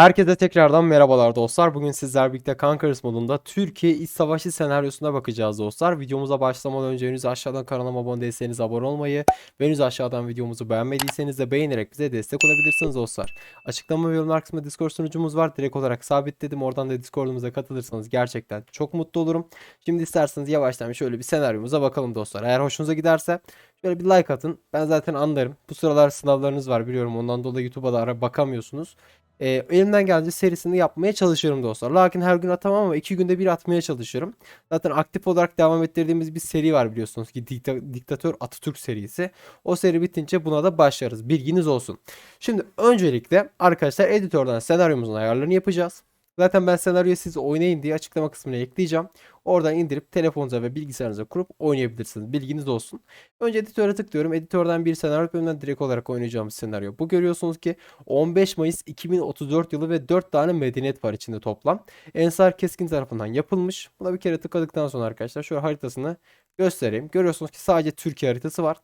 Herkese tekrardan merhabalar dostlar. Bugün sizler birlikte Conquerors modunda Türkiye İç Savaşı senaryosuna bakacağız dostlar. Videomuza başlamadan önce henüz aşağıdan kanalıma abone değilseniz abone olmayı ve henüz aşağıdan videomuzu beğenmediyseniz de beğenerek bize destek olabilirsiniz dostlar. Açıklama ve yorumlar kısmında Discord sunucumuz var. Direkt olarak sabitledim. Oradan da Discord'umuza katılırsanız gerçekten çok mutlu olurum. Şimdi isterseniz yavaştan şöyle bir senaryomuza bakalım dostlar. Eğer hoşunuza giderse şöyle bir like atın. Ben zaten anlarım. Bu sıralar sınavlarınız var biliyorum. Ondan dolayı YouTube'a da ara bakamıyorsunuz. E, elimden gelince serisini yapmaya çalışıyorum dostlar. Lakin her gün atamam ama iki günde bir atmaya çalışıyorum. Zaten aktif olarak devam ettirdiğimiz bir seri var biliyorsunuz ki Dikta- Diktatör Atatürk serisi. O seri bitince buna da başlarız. Bilginiz olsun. Şimdi öncelikle arkadaşlar editörden senaryomuzun ayarlarını yapacağız. Zaten ben senaryoyu siz oynayın diye açıklama kısmına ekleyeceğim. Oradan indirip telefonunuza ve bilgisayarınıza kurup oynayabilirsiniz. Bilginiz olsun. Önce editöre tıklıyorum. Editörden bir senaryo bölümünden direkt olarak oynayacağımız senaryo. Bu görüyorsunuz ki 15 Mayıs 2034 yılı ve 4 tane medeniyet var içinde toplam. Ensar Keskin tarafından yapılmış. Buna bir kere tıkladıktan sonra arkadaşlar şöyle haritasını göstereyim. Görüyorsunuz ki sadece Türkiye haritası var.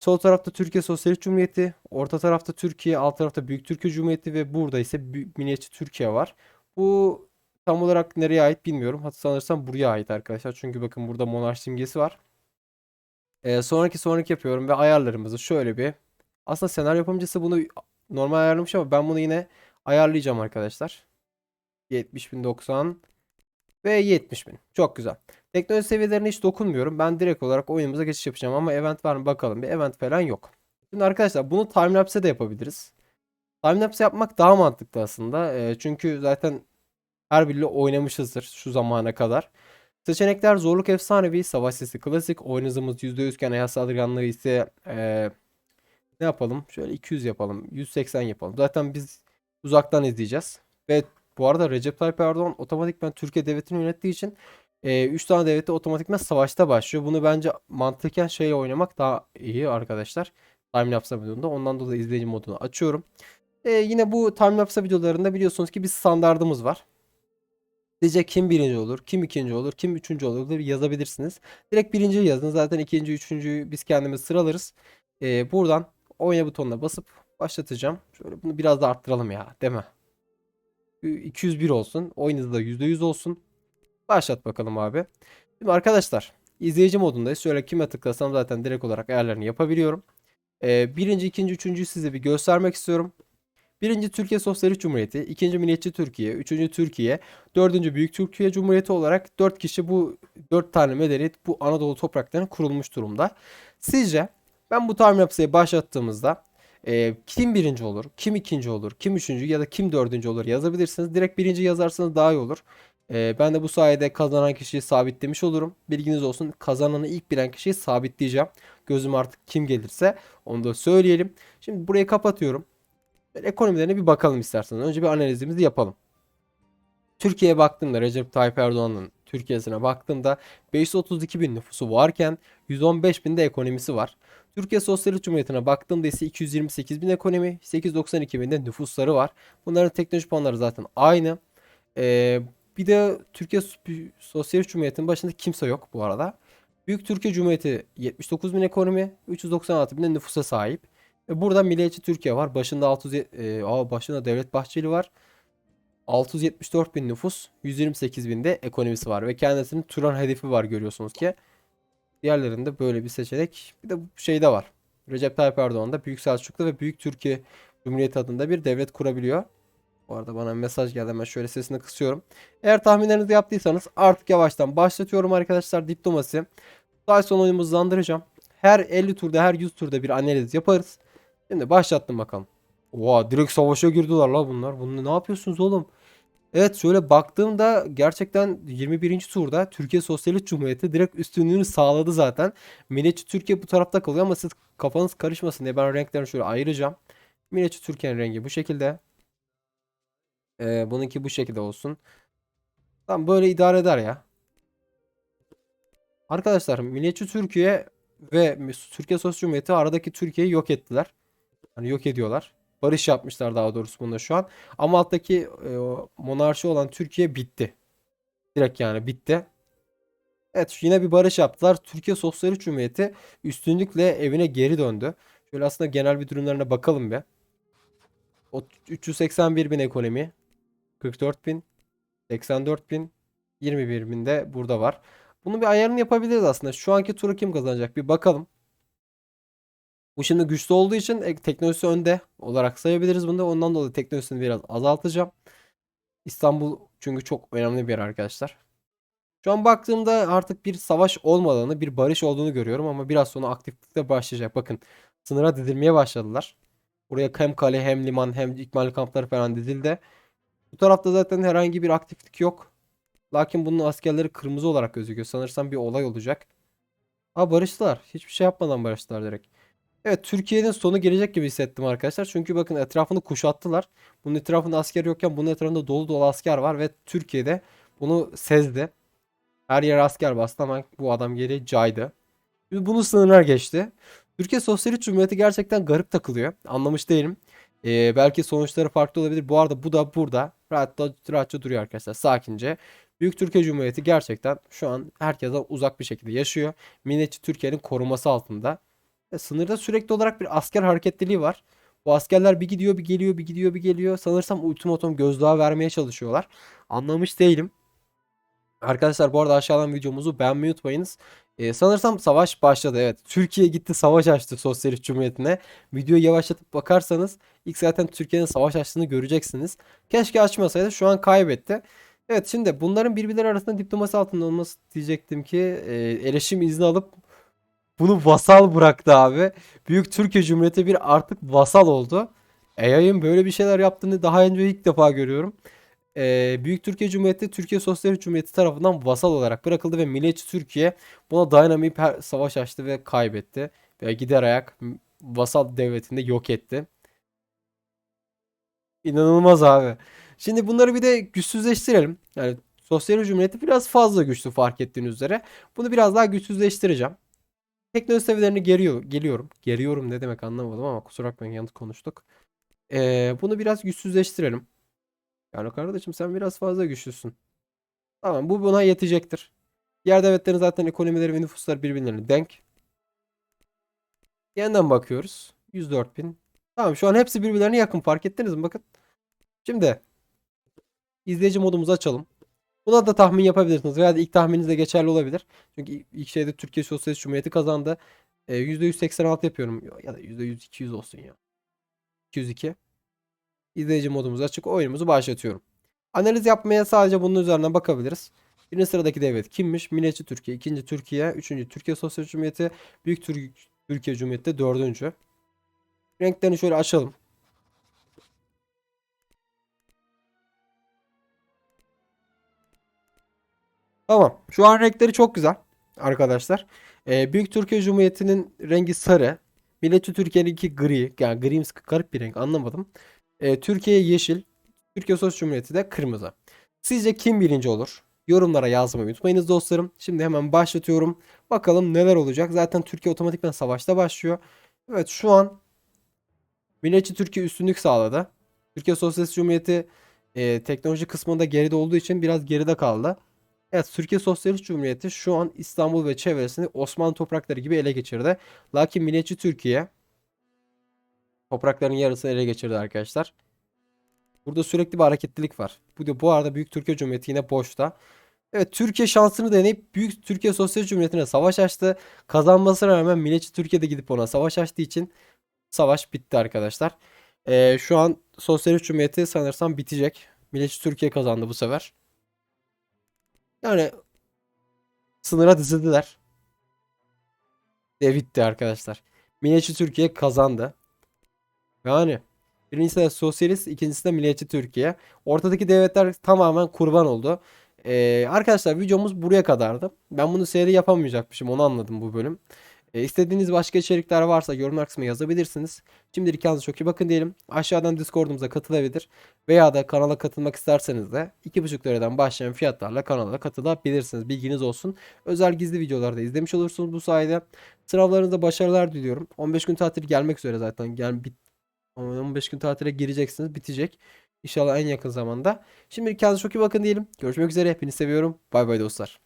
Sol tarafta Türkiye Sosyalist Cumhuriyeti, orta tarafta Türkiye, alt tarafta Büyük Türkiye Cumhuriyeti ve burada ise Büyük Milliyetçi Türkiye var. Bu tam olarak nereye ait bilmiyorum. Hatta sanırsam buraya ait arkadaşlar. Çünkü bakın burada monarş simgesi var. Ee, sonraki sonraki yapıyorum ve ayarlarımızı şöyle bir. Aslında senaryo yapımcısı bunu normal ayarlamış ama ben bunu yine ayarlayacağım arkadaşlar. 70.090 ve 70.000. Çok güzel. Teknoloji seviyelerine hiç dokunmuyorum. Ben direkt olarak oyunumuza geçiş yapacağım ama event var mı bakalım. Bir event falan yok. Şimdi arkadaşlar bunu timelapse de yapabiliriz. Timelapse yapmak daha mantıklı aslında. Ee, çünkü zaten her biriyle oynamışızdır şu zamana kadar. Seçenekler zorluk efsanevi, savaş sesi klasik, oyun hızımız %100 iken hayat saldırganlığı ise eee, ne yapalım? Şöyle 200 yapalım, 180 yapalım. Zaten biz uzaktan izleyeceğiz. Ve bu arada Recep Tayyip Erdoğan otomatikman Türkiye devletini yönettiği için 3 tane devlette otomatikman savaşta başlıyor. Bunu bence mantıken şey oynamak daha iyi arkadaşlar. Timelapse modunda. Ondan dolayı izleyici modunu açıyorum. E, yine bu timelapse videolarında biliyorsunuz ki bir standardımız var. Sizce kim birinci olur, kim ikinci olur, kim üçüncü olur yazabilirsiniz. Direkt birinciyi yazın. Zaten ikinci, üçüncüyü biz kendimiz sıralarız. Ee, buradan oyna butonuna basıp başlatacağım. Şöyle bunu biraz da arttıralım ya, değil mi? 201 olsun. Oyun da %100 olsun. Başlat bakalım abi. Şimdi arkadaşlar izleyici modundayız. Şöyle kime tıklasam zaten direkt olarak ayarlarını yapabiliyorum. Ee, birinci, ikinci, üçüncüyü size bir göstermek istiyorum. Birinci Türkiye Sosyalist Cumhuriyeti, ikinci Milliyetçi Türkiye, üçüncü Türkiye, dördüncü Büyük Türkiye Cumhuriyeti olarak dört kişi bu dört tane medeniyet bu Anadolu topraklarına kurulmuş durumda. Sizce ben bu tahmin yapısayı başlattığımızda e, kim birinci olur, kim ikinci olur, kim üçüncü ya da kim dördüncü olur yazabilirsiniz. Direkt birinci yazarsanız daha iyi olur. E, ben de bu sayede kazanan kişiyi sabitlemiş olurum. Bilginiz olsun kazananı ilk bilen kişiyi sabitleyeceğim. Gözüm artık kim gelirse onu da söyleyelim. Şimdi burayı kapatıyorum. Böyle ekonomilerine bir bakalım isterseniz. Önce bir analizimizi yapalım. Türkiye'ye baktığımda Recep Tayyip Erdoğan'ın Türkiye'sine baktığımda 532 bin nüfusu varken 115 bin de ekonomisi var. Türkiye Sosyalist Cumhuriyeti'ne baktığımda ise 228 bin ekonomi, 892 bin de nüfusları var. Bunların teknoloji puanları zaten aynı. Ee, bir de Türkiye Sosyalist Cumhuriyeti'nin başında kimse yok bu arada. Büyük Türkiye Cumhuriyeti 79 bin ekonomi, 396 bin de nüfusa sahip. Ve burada Milliyetçi Türkiye var. Başında 600 e, başında Devlet Bahçeli var. 674 bin nüfus, 128 bin de ekonomisi var ve kendisinin Turan hedefi var görüyorsunuz ki. Diğerlerinde böyle bir seçenek. Bir de şey de var. Recep Tayyip Erdoğan da Büyük Selçuklu ve Büyük Türkiye Cumhuriyeti adında bir devlet kurabiliyor. Bu arada bana mesaj geldi hemen şöyle sesini kısıyorum. Eğer tahminlerinizi yaptıysanız artık yavaştan başlatıyorum arkadaşlar diplomasi. Sonra oyunumu hızlandıracağım. Her 50 turda her 100 turda bir analiz yaparız. Şimdi başlattım bakalım. Oha direkt savaşa girdiler la bunlar. Bunu ne yapıyorsunuz oğlum? Evet şöyle baktığımda gerçekten 21. turda Türkiye Sosyalist Cumhuriyeti direkt üstünlüğünü sağladı zaten. Milliyetçi Türkiye bu tarafta kalıyor ama siz kafanız karışmasın diye ben renklerini şöyle ayıracağım. Milliyetçi Türkiye'nin rengi bu şekilde. Ee, bununki bu şekilde olsun. Tamam böyle idare eder ya. Arkadaşlar Milliyetçi Türkiye ve Türkiye Sosyalist Cumhuriyeti aradaki Türkiye'yi yok ettiler. Hani yok ediyorlar. Barış yapmışlar daha doğrusu bunda şu an. Ama alttaki e, monarşi olan Türkiye bitti. Direkt yani bitti. Evet yine bir barış yaptılar. Türkiye Sosyalist Cumhuriyeti üstünlükle evine geri döndü. Şöyle aslında genel bir durumlarına bakalım bir. O 381 bin ekonomi. 44 bin, 84 bin, 21 bin de burada var. Bunun bir ayarını yapabiliriz aslında. Şu anki turu kim kazanacak bir bakalım. Bu şimdi güçlü olduğu için e, teknolojisi önde olarak sayabiliriz bunu da. Ondan dolayı teknolojisini biraz azaltacağım. İstanbul çünkü çok önemli bir yer arkadaşlar. Şu an baktığımda artık bir savaş olmadığını, bir barış olduğunu görüyorum ama biraz sonra aktiflik de başlayacak. Bakın sınıra dizilmeye başladılar. Buraya hem kale hem liman hem ikmal kampları falan dizildi. Bu tarafta zaten herhangi bir aktiflik yok. Lakin bunun askerleri kırmızı olarak gözüküyor. Sanırsam bir olay olacak. Ha barıştılar. Hiçbir şey yapmadan barıştılar direkt. Evet Türkiye'nin sonu gelecek gibi hissettim arkadaşlar. Çünkü bakın etrafını kuşattılar. Bunun etrafında asker yokken bunun etrafında dolu dolu asker var ve Türkiye'de bunu sezdi. Her yer asker bastı ama bu adam geri caydı. Şimdi bunu sınırlar geçti. Türkiye Sosyalist Cumhuriyeti gerçekten garip takılıyor. Anlamış değilim. Ee, belki sonuçları farklı olabilir. Bu arada bu da burada rahatça, rahatça duruyor arkadaşlar. Sakince. Büyük Türkiye Cumhuriyeti gerçekten şu an herkesten uzak bir şekilde yaşıyor. Milliyetçi Türkiye'nin koruması altında. E, sınırda sürekli olarak bir asker hareketliliği var. Bu askerler bir gidiyor bir geliyor bir gidiyor bir geliyor. Sanırsam ultimatum gözdağı vermeye çalışıyorlar. Anlamış değilim. Arkadaşlar bu arada aşağıdan videomuzu beğenmeyi unutmayınız. Ee, sanırsam savaş başladı evet. Türkiye gitti savaş açtı Sosyalist Cumhuriyeti'ne. Videoyu yavaşlatıp bakarsanız ilk zaten Türkiye'nin savaş açtığını göreceksiniz. Keşke açmasaydı şu an kaybetti. Evet şimdi bunların birbirleri arasında diplomasi altında olması diyecektim ki e, erişim izni alıp bunu vasal bıraktı abi. Büyük Türkiye Cumhuriyeti bir artık vasal oldu. AI'ın böyle bir şeyler yaptığını daha önce ilk defa görüyorum. Ee, Büyük Türkiye Cumhuriyeti Türkiye Sosyalist Cumhuriyeti tarafından vasal olarak bırakıldı ve Milliyetçi Türkiye buna dayanamayıp her savaş açtı ve kaybetti. Ve gider ayak vasal devletinde yok etti. İnanılmaz abi. Şimdi bunları bir de güçsüzleştirelim. Yani Sosyalist Cumhuriyeti biraz fazla güçlü fark ettiğiniz üzere. Bunu biraz daha güçsüzleştireceğim. Teknoloji seviyelerini geriyor, geliyorum. Geriyorum ne demek anlamadım ama kusura bakmayın yanlış konuştuk. Ee, bunu biraz güçsüzleştirelim. Yani kardeşim sen biraz fazla güçlüsün. Tamam bu buna yetecektir. Diğer devletlerin zaten ekonomileri ve nüfusları birbirlerine denk. Yeniden bakıyoruz. 104 bin. Tamam şu an hepsi birbirlerine yakın fark ettiniz mi? Bakın. Şimdi izleyici modumuzu açalım. Buna da tahmin yapabilirsiniz veya ilk tahmininiz de geçerli olabilir. Çünkü ilk şeyde Türkiye Sosyalist Cumhuriyeti kazandı. E, %186 yapıyorum. Ya da %100-200 olsun ya. 202. İzleyici modumuzu açık oyunumuzu başlatıyorum. Analiz yapmaya sadece bunun üzerinden bakabiliriz. Birinci sıradaki devlet kimmiş? Milliyetçi Türkiye, ikinci Türkiye, üçüncü Türkiye Sosyalist Cumhuriyeti, Büyük Tür Türkiye Cumhuriyeti dördüncü. Renklerini şöyle açalım. Tamam. Şu an renkleri çok güzel arkadaşlar. Ee, Büyük Türkiye Cumhuriyeti'nin rengi sarı. Milliyetçi Türkiye'ninki gri. Yani grimsi garip bir renk anlamadım. Ee, Türkiye yeşil. Türkiye Sosyalist Cumhuriyeti de kırmızı. Sizce kim birinci olur? Yorumlara yazmayı unutmayınız dostlarım. Şimdi hemen başlatıyorum. Bakalım neler olacak. Zaten Türkiye otomatikman savaşta başlıyor. Evet şu an Milliyetçi Türkiye üstünlük sağladı. Türkiye Sosyalist Cumhuriyeti e, teknoloji kısmında geride olduğu için biraz geride kaldı. Evet Türkiye Sosyalist Cumhuriyeti şu an İstanbul ve çevresini Osmanlı toprakları gibi ele geçirdi. Lakin Milliyetçi Türkiye toprakların yarısını ele geçirdi arkadaşlar. Burada sürekli bir hareketlilik var. Bu da bu arada Büyük Türkiye Cumhuriyeti yine boşta. Evet Türkiye şansını deneyip Büyük Türkiye Sosyalist Cumhuriyeti'ne savaş açtı. Kazanmasına rağmen Milliyetçi Türkiye'de gidip ona savaş açtığı için savaş bitti arkadaşlar. Ee, şu an Sosyalist Cumhuriyeti sanırsam bitecek. Milliyetçi Türkiye kazandı bu sefer. Yani sınıra dizildiler. Ve bitti arkadaşlar. Milliyetçi Türkiye kazandı. Yani birincisi de sosyalist, ikincisi de milliyetçi Türkiye. Ortadaki devletler tamamen kurban oldu. Ee, arkadaşlar videomuz buraya kadardı. Ben bunu seri yapamayacakmışım onu anladım bu bölüm. E, istediğiniz başka içerikler varsa yorumlar kısmına yazabilirsiniz. Şimdilik kendinize çok iyi bakın diyelim. Aşağıdan Discord'umuza katılabilir veya da kanala katılmak isterseniz de 2,5 liradan başlayan fiyatlarla kanala katılabilirsiniz. Bilginiz olsun. Özel gizli videolarda izlemiş olursunuz bu sayede. Sınavlarınızda başarılar diliyorum. 15 gün tatil gelmek üzere zaten. Yani bit 15 gün tatile gireceksiniz. Bitecek. İnşallah en yakın zamanda. Şimdi kendinize çok iyi bakın diyelim. Görüşmek üzere. Hepinizi seviyorum. Bay bay dostlar.